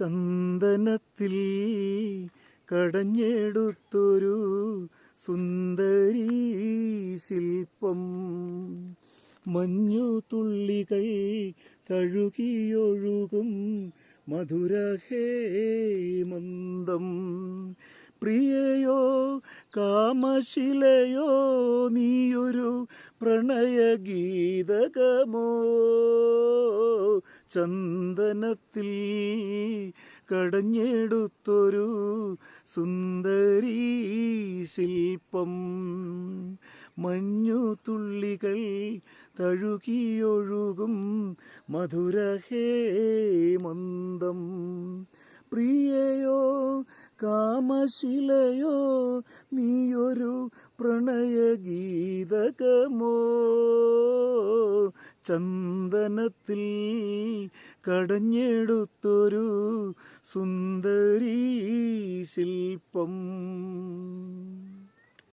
ചന്ദനത്തിൽ കടഞ്ഞെടുത്തൊരു സുന്ദരി ശില്പം. മഞ്ഞു തുള്ളികൾ തഴുകിയൊഴുകും മധുരഹേമന്തം പ്രിയയോ കാമശിലയോ നീയൊരു പ്രണയഗീതകമോ? ചന്ദനത്തിൽ കടഞ്ഞെടുത്തൊരു സുന്ദരി ശില്പം. മഞ്ഞു തുള്ളികൾ തഴുകിയൊഴുകും മധുരഹേമന്തം പ്രിയയോ കാമശിലയോ നീയൊരു പ്രണയഗീതകമോ? ചന്ദനത്തിൽ കടഞ്ഞെടുത്തൊരു സുന്ദരീ ശില്പം.